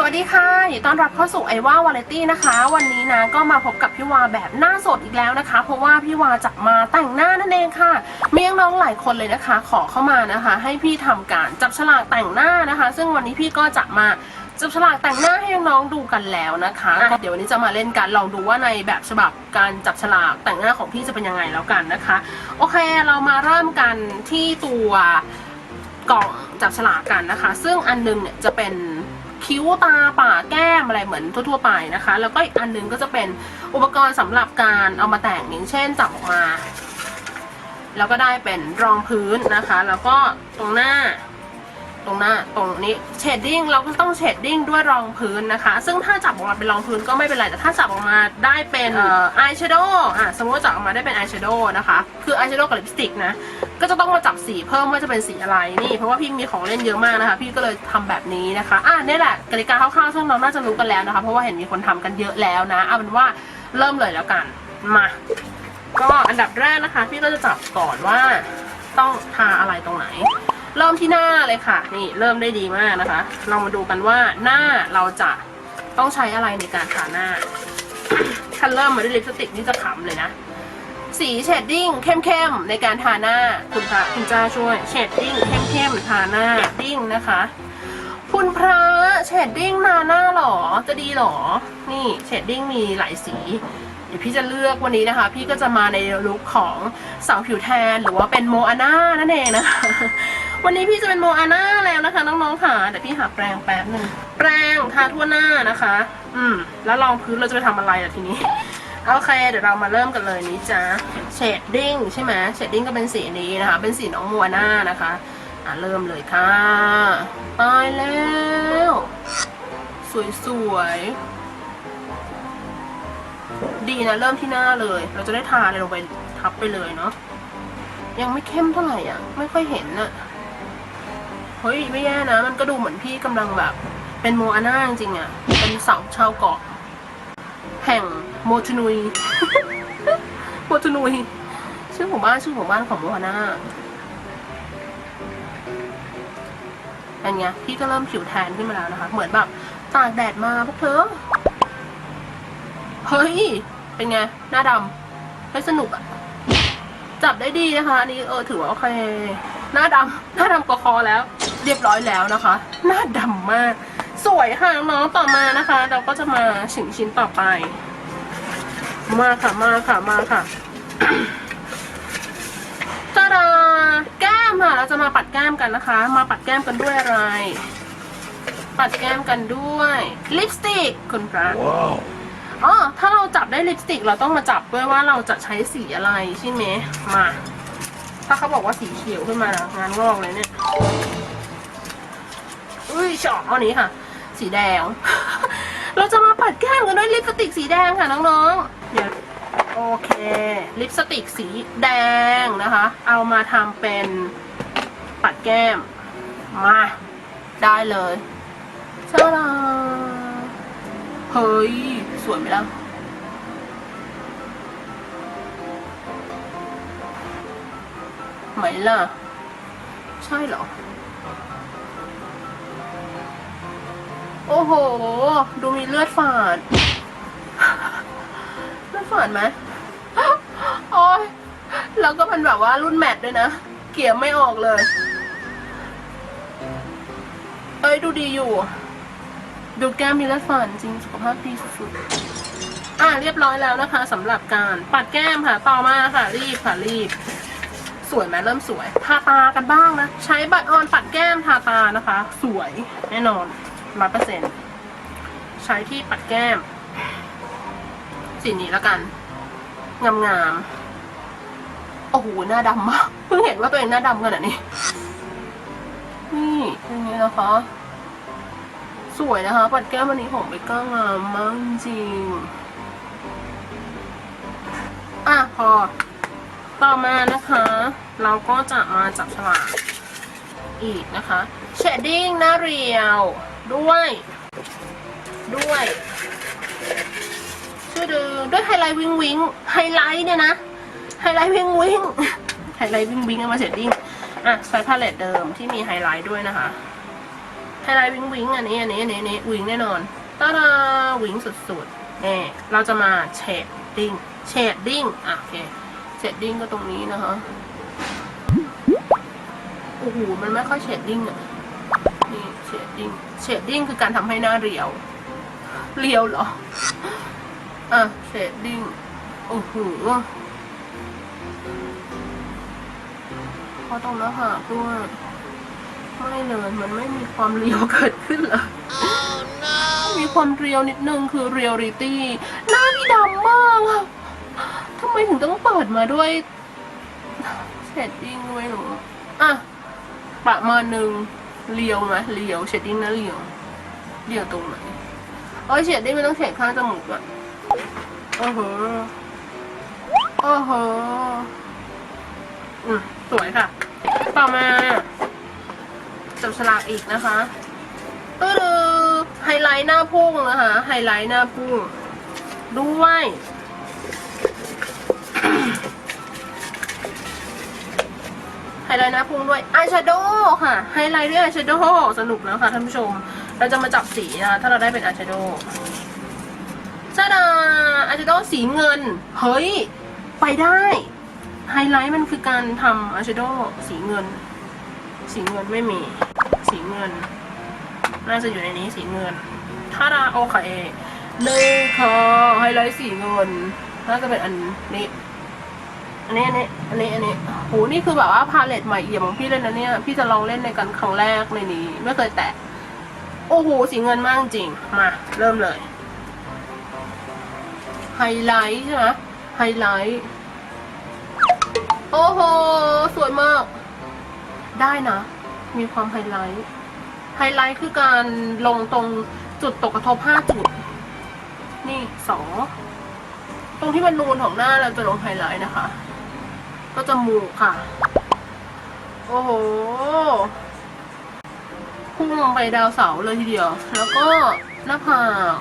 สวัสดีค่ะยินต้อนรับเข้าสู่ไอว่าวาไรตี้นะคะ วันนี้นะก็มาพบกับพี่วาแบบหน้าสดอีกแล้วนะคะ เพราะว่าพี่วาจะมาแต่งหน้านั่นเองค่ะ มีน้องหลายคนเลยนะคะ ขอเข้ามานะคะ ให้พี่ทำการจับฉลากแต่งหน้านะคะ ซึ่งวันนี้พี่ก็จะมาจับฉลากแต่งหน้าให้น้องดูกันแล้วนะคะะเดี๋ยววันนี้จะมาเล่นกันลองดูว่าในแบบฉบับการจับฉลากแต่งหน้าของพี่จะเป็นยังไงแล้วกันนะคะ โอเคเรามาเริ่มกันที่ตัวกล่องจับฉลากกันนะคะ ซึ่งอันหนึงเนี่ยจะเป็น คิ้วตาปากแก้มอะไรเหมือนทั่วๆไปนะคะ แล้วก็อีกอันหนึงก็จะเป็นอุปกรณ์สำหรับการเอามาแต่งอย่างเช่นจับออกมา แล้วก็ได้เป็นรองพื้นนะคะ แล้วก็ตรงหน้า ตรงหน้าตรงนี้เชดดิ้งเราก็ต้องเชดดิ้งด้วยรองพื้นนะคะ ซึ่งถ้าจับออกมาเป็นรองพื้นก็ไม่เป็นไร แต่ถ้าจับออกมาได้เป็นอายแชโดว์อะสมมติว่าจับออกมาได้เป็นอายแชโดว์นะคะ คืออายแชโดว์กับลิปสติกนะ ก็จะต้องมาจับสีเพิ่มว่าจะเป็นสีอะไรนี่ เพราะว่าพี่มีของเล่นเยอะมากนะคะ พี่ก็เลยทำแบบนี้นะคะอะนี่แหละกติกาคร่าวๆซึ่งน้องน่าจะรู้กันแล้วนะคะ เพราะว่าเห็นมีคนทำกันเยอะแล้วนะเอาเป็นว่าเริ่มเลยแล้วกันมาก็อันดับแรกนะคะ พี่ก็จะจับก่อนว่าต้องทาอะไรตรงไหน เริ่มที่หน้าเลยค่ะ นี่เริ่มได้ดีมากนะคะ เรามาดูกันว่าหน้าเราจะต้องใช้อะไรในการทาหน้าถ้าเริ่มมาด้วยลิปสติกนี่จะขำเลยนะ สีเชดดิ้งเข้มๆในการทาหน้าคุณพระคุณเจ้าช่วยเชดดิ้งเข้มๆทาหน้าดิ้งนะคะคุณพระเชดดิ้งทาหน้าหรอจะดีหรอ นี่เชดดิ้งมีหลายสี เดี๋ยวพี่จะเลือกวันนี้นะคะ พี่ก็จะมาในลุคของสาวผิวแทนหรือว่าเป็นโมอาน่านั่นเองนะคะ วันนี้พี่จะเป็นโมอาน่าแล้วนะคะน้องๆค่ะเดี๋ยวพี่หาแปรงแป๊บหนึ่งแปรงทาทั่วหน้านะคะ อืม แล้วรองพื้นเราจะไปทำอะไรล่ะทีนี้โอเค เดี๋ยวเรามาเริ่มกันเลยนี้จ้าเชดดิ้งใช่ไหมเชดดิ้งก็เป็นสีนี้นะคะ เป็นสีน้องมัวหน้านะคะอะเริ่มเลยค่ะตายแล้ว สวยๆ ดีนะ เริ่มที่หน้าเลย เราจะได้ทาอะไรลงไปทับไปเลยเนาะยังไม่เข้มเท่าไหร่อะ ไม่ค่อยเห็นอะ เฮ้ยไม่แย่นะ มันก็ดูเหมือนพี่กำลังแบบ เป็นโมอาน่าจริงๆอะเป็นสาวชาวเกาะ แห่งโมจูนุย โมจูนุย ชื่อหมู่บ้านชื่อหมู่บ้านของโมอาน่าเป็นไงพี่ก็เริ่มผิวแทนขึ้นมาแล้วนะคะ เหมือนแบบตากแดดมาพวกเธอ เฮ้ย เป็นไง หน้าดำไม่สนุกอะจับได้ดีนะคะ อันนี้เออถือว่าโอเค หน้าดำหน้าดำกว่าคอแล้ว เรียบร้อยแล้วนะคะ หน้าดำมาก สวยค่ะน้องต่อมานะคะ เราก็จะมาชิ้นชิ้นต่อไป มาค่ะมาค่ะมาค่ะตาดาแก้มค่ะ เราจะมาปัดแก้มกันนะคะ มาปัดแก้มกันด้วยอะไร ปัดแก้มกันด้วยลิปสติกคุณพระ Wow. อ๋อถ้าเราจับได้ลิปสติก เราต้องมาจับด้วยว่าเราจะใช้สีอะไรใช่ไหมมา ถ้าเขาบอกว่าสีเขียวขึ้นมานะงานงอกเลยเนี่ย อุ้ยชอบอันนี้ค่ะ สีแดง เราจะมาปัดแก้มกันด้วยลิปสติกสีแดงค่ะน้องๆเดี๋ยวโอเค ลิปสติกสีแดงนะคะ เอามาทำเป็นปัดแก้ม มา ได้เลยชาลาเฮ้ย สวยไหมล่ะไหมล่ะ ใช่เหรอ โอ้โห ดูมีเลือดฝาด เลือดฝาดไหมโอ้ยแล้วก็เป็นแบบว่ารุ่นแมทด้วยนะ เกี่ยไม่ออกเลย เอ้ยดูดีอยู่ ดูแก้มมีเลือดฝาดจริงสุขภาพดีสุดๆ อะเรียบร้อยแล้วนะคะสำหรับการปัดแก้มค่ะ ต่อมาค่ะ รีบค่ะรีบสวยไหมเริ่มสวย ทาตากันบ้างนะ ใช้บัตรออนปัดแก้มทาตานะคะ สวยแน่นอน ร้อยเปอร์เซ็นใช้ที่ปัดแก้ม สีนี้แล้วกันงามงามๆ โอ้โห หน้าดำมาก เพิ่งเห็นว่าตัวเองหน้าดำขนาดนี้ นี่เป็นไงนะคะ สวยนะคะ ปัดแก้มวันนี้ผมไปก้างามมากจริง อะ พอ ต่อมานะคะ เราก็จะมาจับฉลากอีกนะคะ เชดดิ้งหน้าเรียว ด้วย ด้วย ช่วยดูด้วยไฮไลท์วิงวิงไฮไลท์เนี่ยนะ ไฮไลท์วิงวิงไฮไลท์วิงวิงเอามาเชดดิ้งอะใช้พาเลตเดิมที่มีไฮไลท์ด้วยนะคะ ไฮไลท์วิงวิงอันนี้อันนี้อันนี้อันนี้วิงแน่นอนตาดาวิงสุดๆนี่เราจะมาเชดดิ้งเชดดิ้งอะโอเคเชดดิ้งก็ตรงนี้นะคะโอ้โหมันไม่ค่อยเชดดิ้งอะ นี่เชดดิ้งเชดดิ้งคือการทำให้หน้าเรียว เรียวเหรอ อะเชดดิ้งโอ้โหพอตรงหน้าผากด้วย ไม่เลยมันไม่มีความเรียวเกิดขึ้นเลยมีความเรียวนิดนึงคือเรียลริตี้หน้าพี่ดำมากอะทำไมถึงต้องเปิดมาด้วยเชดดิ้งไม่รู้อะประมาณหนึ่ง เรียวไหมเรียวเชดดิ้งนะเรียวเรียวตรงไหนโอ้ยเชดดิ้งไม่ต้องเฉดข้างจมูกอะโอ้โหโอ้โหอืมสวยค่ะ ต่อมาจับฉลากอีกนะคะก็คือไฮไลท์หน้าพุ่งนะคะ ไฮไลท์หน้าพุ่งด้วย ไลท์หน้าพุ่งด้วยอายแชโดว์ค่ะ ไฮไลท์ด้วยอายแชโดว์สนุกแล้วค่ะท่านผู้ชม เราจะมาจับสีนะถ้าเราได้เป็นอายแชโดว์จ้าดาอายแชโดว์สีเงิน เฮ้ย ไปได้ ไฮไลท์มันคือการทำอายแชโดว์สีเงิน สีเงินไม่มี สีเงิน น่าจะอยู่ในนี้สีเงินถ้าดาโอเคเลยค่ะไฮไลท์สีเงิน น่าจะเป็นอันนี้ อันนี้อันนี้อันนี้อันนี้โหนี่คือแบบว่าพาเลตใหม่เอี่ยมของพี่เล่นนะเนี่ย พี่จะลองเล่นในกันครั้งแรกในนี้ ไม่เคยแตะ โอ้โห สีเงินมากจริง มา เริ่มเลย ไฮไลท์ใช่ไหมไฮไลท์ โอ้โห สวยมาก ได้นะ มีความไฮไลท์ ไฮไลท์คือการลงตรงจุดตกกระทบห้าจุด นี่สองตรงที่มันนูนของหน้าเราจะลงไฮไลท์นะคะ ก็จะมูกค่ะ โอ้โห พุ่งลงไปดาวเสาเลยทีเดียว แล้วก็หน้าผาก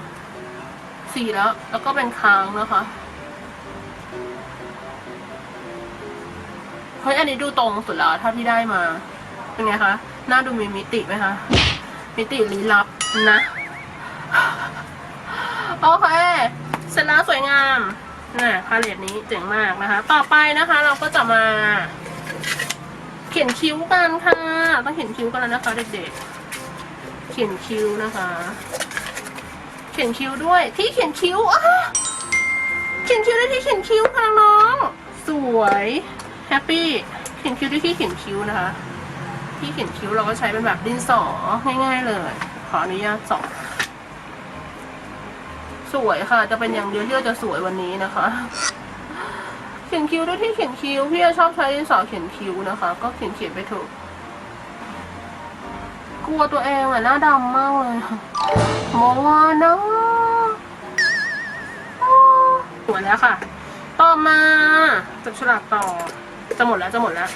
สี่แล้ว แล้วก็เป็นคางนะคะเฮ้ยอันนี้ดูตรงสุดแล้วเท่าที่ได้มา เป็นไงคะ หน้าดูมีมิติไหมคะ มิติลี้ลับนะ โอเค เสร็จแล้วสวยงาม น่ะพาเลตนี้เจ๋งมากนะคะ ต่อไปนะคะ เราก็จะมา เขียนคิ้วกันค่ะ ต้องเขียนคิ้วกันแล้วนะคะเด็กๆ เขียนคิ้วนะคะ เขียนคิ้วด้วย ที่เขียนคิ้วอะเขียนคิ้วด้วยที่เขียนคิ้วค่ะน้อง สวยแฮปปี้เขียนคิ้วด้วยที่เขียนคิ้วนะคะ ที่เขียนคิ้วเราก็ใช้เป็นแบบดินสอง่าย ๆ เลย ขออนุญาตสอง สวยค่ะ จะเป็นอย่างเดียวที่เราจะสวยวันนี้นะคะ เขียนคิ้วด้วยที่เขียนคิ้วพี่ชอบใช้ดินสอเขียนคิ้วนะคะ ก็เขียนเขียนไปเถอะกลัวตัวเองอะหน้าดำมากเลยค่ะโมวานะสวยแล้วค่ะ ต่อมาจับฉลากต่อ จะหมดแล้วจะหมดแล้ว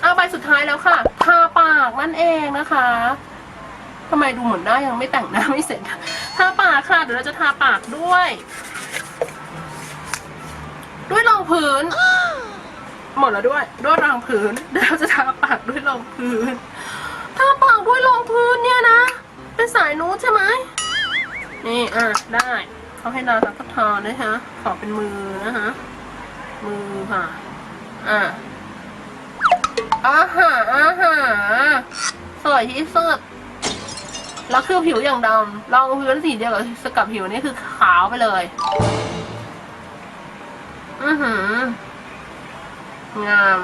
เอาใบสุดท้ายแล้วค่ะทาปากนั่นเองนะคะทำไมดูเหมือนหน้ายังไม่แต่งหน้าไม่เสร็จ ทาปากค่ะ เดี๋ยวเราจะทาปากด้วย ด้วยรองพื้น หมดแล้วด้วย ด้วยรองพื้น เดี๋ยวเราจะทาปากด้วยรองพื้น ทาปากด้วยรองพื้นเนี่ยนะ เป็นสายนูดใช่ไหม นี่อะได้เขาให้เราทักทอนะคะขอเป็นมือนะคะมือค่ะ อะอาหาอาหาสวยที่สุด แล้วคือผิวอย่างดำรองพื้นสีเดียวกับสกับผิวนี่คือขาวไปเลย อือหืองาม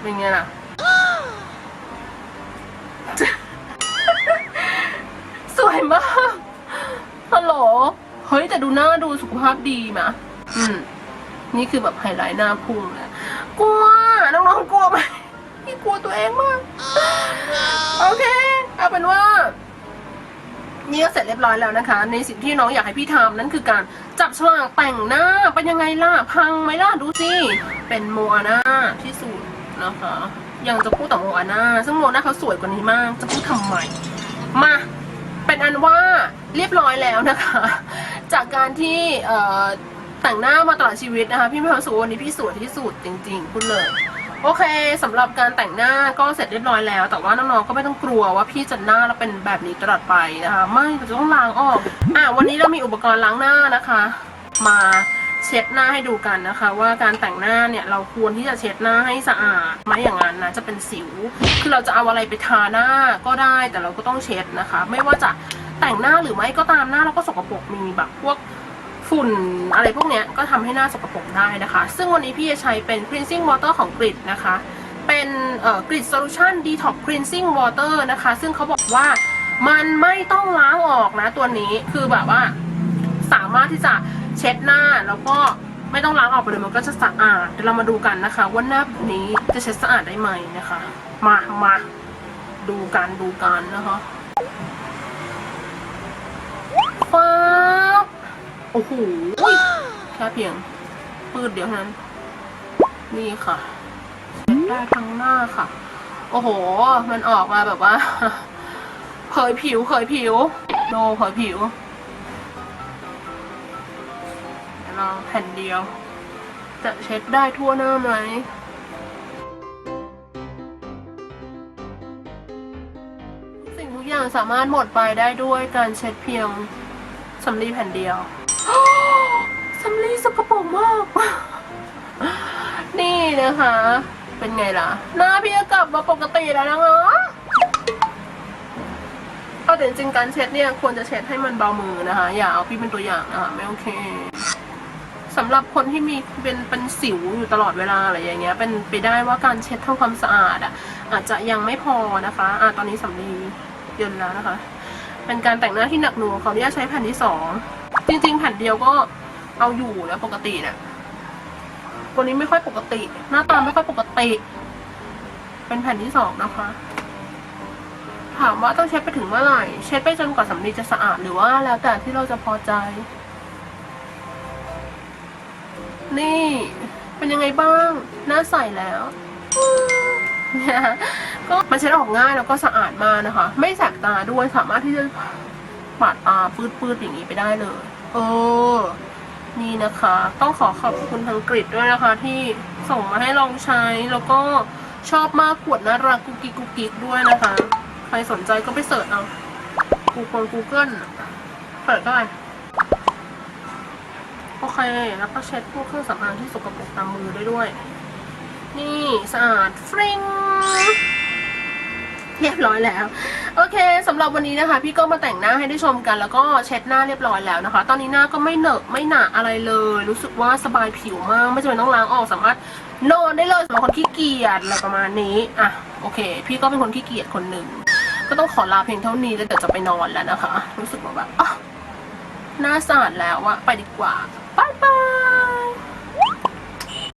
เป็นไงล่ะ สวยมากฮัลโหล เฮ้ย แต่ดูหน้าดูสุขภาพดีมะอืม นี่คือแบบไฮไลท์หน้าพุ่งเลยกลัว น้องๆกลัวไหมพี่กลัวตัวเองมาก โอเค เอาเป็นว่า นี่ก็เสร็จเรียบร้อยแล้วนะคะ ในสิ่งที่น้องอยากให้พี่ทำนั่นคือการจับฉลากแต่งหน้าเป็นยังไงล่ะ พังไหมล่ะ ดูสิ เป็นโมอาน่าที่สุดนะคะ ยังจะพูดแต่โมอาน่าซึ่งโมอาน่าเขาสวยกว่านี้มาก จะพูดทำไม มา เป็นอันว่าเรียบร้อยแล้วนะคะ จากการที่แต่งหน้ามาตลอดชีวิตนะคะ พี่มีความสึกว่าวันนี้พี่สวยที่สุดจริง ๆ พูดเลย โอเคสำหรับการแต่งหน้าก็เสร็จเรียบร้อยแล้ว แต่ว่าน้องๆก็ไม่ต้องกลัวว่าพี่จะหน้าเราเป็นแบบนี้ตลอดไปนะคะไม่เราจะต้องล้างออกอะวันนี้เรามีอุปกรณ์ล้างหน้านะคะ มาเช็ดหน้าให้ดูกันนะคะ ว่าการแต่งหน้าเนี่ยเราควรที่จะเช็ดหน้าให้สะอาดไม่อย่างนั้นนะจะเป็นสิว คือเราจะเอาอะไรไปทาหน้าก็ได้แต่เราก็ต้องเช็ดนะคะ ไม่ว่าจะแต่งหน้าหรือไม่ก็ตามหน้าเราก็สกปรกมีแบบพวก ฝุ่นอะไรพวกเนี้ยก็ทำให้หน้าสกปรกได้นะคะ ซึ่งวันนี้พี่จะใช้เป็น cleansing water ของกริดนะคะ เป็นกริด solution detox cleansing water นะคะ ซึ่งเขาบอกว่ามันไม่ต้องล้างออกนะตัวนี้คือแบบว่าสามารถที่จะเช็ดหน้าแล้วก็ไม่ต้องล้างออกไปเลยมันก็จะสะอาดเดี๋ยวเรามาดูกันนะคะว่าหน้าแบบนี้จะเช็ดสะอาดได้ไหมนะคะ มามาดูกันดูกันนะคะฟ้า โอ้โหแค่เพียงปืดเดียวเท่านั้น นี่ค่ะเช็ดได้ทั้งหน้าค่ะ โอ้โห มันออกมาแบบว่า เผยผิวเผยผิว โนเผยผิวลองแผ่นเดียว จะเช็ดได้ทั่วหน้าไหมสิ่งทุกอย่างสามารถหมดไปได้ด้วยการเช็ดเพียงสำลีแผ่นเดียว สกปรกมาก นี่นะคะ เป็นไงล่ะ หน้าพี่ก็กลับมาปกติแล้วนะคะเอาแต่จริงการเช็ดเนี่ยควรจะเช็ดให้มันเบามือนะคะ อย่าเอาพี่เป็นตัวอย่างนะคะไม่โอเคสำหรับคนที่มีเป็นเป็นสิวอยู่ตลอดเวลาอะไรอย่างเงี้ย เป็นไปได้ว่าการเช็ดทำความสะอาดอะ อาจจะยังไม่พอนะคะอะตอนนี้สำลีเยินแล้วนะคะ เป็นการแต่งหน้าที่หนักหน่วงขออนุญาตใช้แผ่นที่สองจริง ๆ แผ่นเดียวก็ เอาอยู่แล้วปกติเนี่ยตัวนี้ไม่ค่อยปกติ หน้าตาไม่ค่อยปกติ เป็นแผ่นที่สองนะคะ ถามว่าต้องเช็ดไปถึงเมื่อไหร่ เช็ดไปจนกว่าสำลีจะสะอาดหรือว่าแล้วแต่ที่เราจะพอใจ นี่ เป็นยังไงบ้าง หน้าใสแล้วนะคะก็มันเช็ดออกง่ายแล้วก็สะอาดมากนะคะ ไม่แสบตาด้วยสามารถที่จะปาดตาปืดๆอย่างนี้ไปได้เลย เออ นี่นะคะ ต้องขอขอบคุณทางกริดด้วยนะคะ ที่ส่งมาให้ลองใช้แล้วก็ชอบมากขวดน่ารักกุกกิกกุกกิกด้วยนะคะ ใครสนใจก็ไปเสิร์ชเอากูคน Google เปิดได้โอเค แล้วก็เช็ดพวกเครื่องสำอางที่สกปรกตามมือได้ด้วย นี่สะอาดฟริง เรียบร้อยแล้ว โอเคสำหรับวันนี้นะคะ พี่ก็มาแต่งหน้าให้ได้ชมกัน แล้วก็เช็ดหน้าเรียบร้อยแล้วนะคะ ตอนนี้หน้าก็ไม่เหนอะไม่หนาอะไรเลย รู้สึกว่าสบายผิวมากไม่จำเป็นต้องล้างออกสามารถนอนได้เลยสำหรับคนขี้เกียจอะไรประมาณนี้อะโอเค พี่ก็เป็นคนขี้เกียจคนหนึ่งก็ต้องขอลาเพียงเท่านี้แล้วเดี๋ยวจะไปนอนแล้วนะคะ รู้สึกแบบอะหน้าสะอาดแล้วอะไปดีกว่าบายบาย